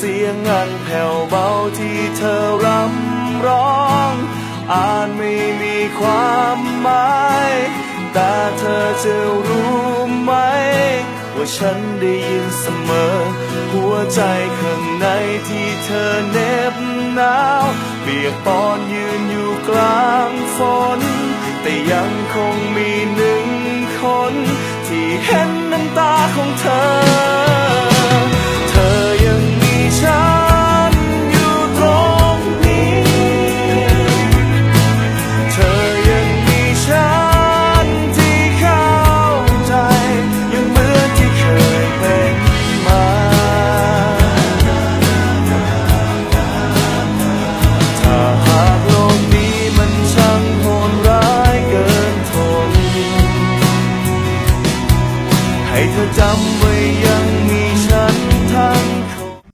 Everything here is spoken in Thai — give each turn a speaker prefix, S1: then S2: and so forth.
S1: สียงอันแผ่วเบาที่เธอรำร้อง อาจไม่มีความหมาย แต่เธอจะรู้ไหม ว่าฉันได้ยินเสมอ หัวใจข้างในที่เธอเหน็บหนาว เปียกปอนยืนอยู่กลางฝน แต่ยังคงมีหนึ่งคน ที่เห็นน้ำตา ให้เธอจำไว้ยังมีฉัน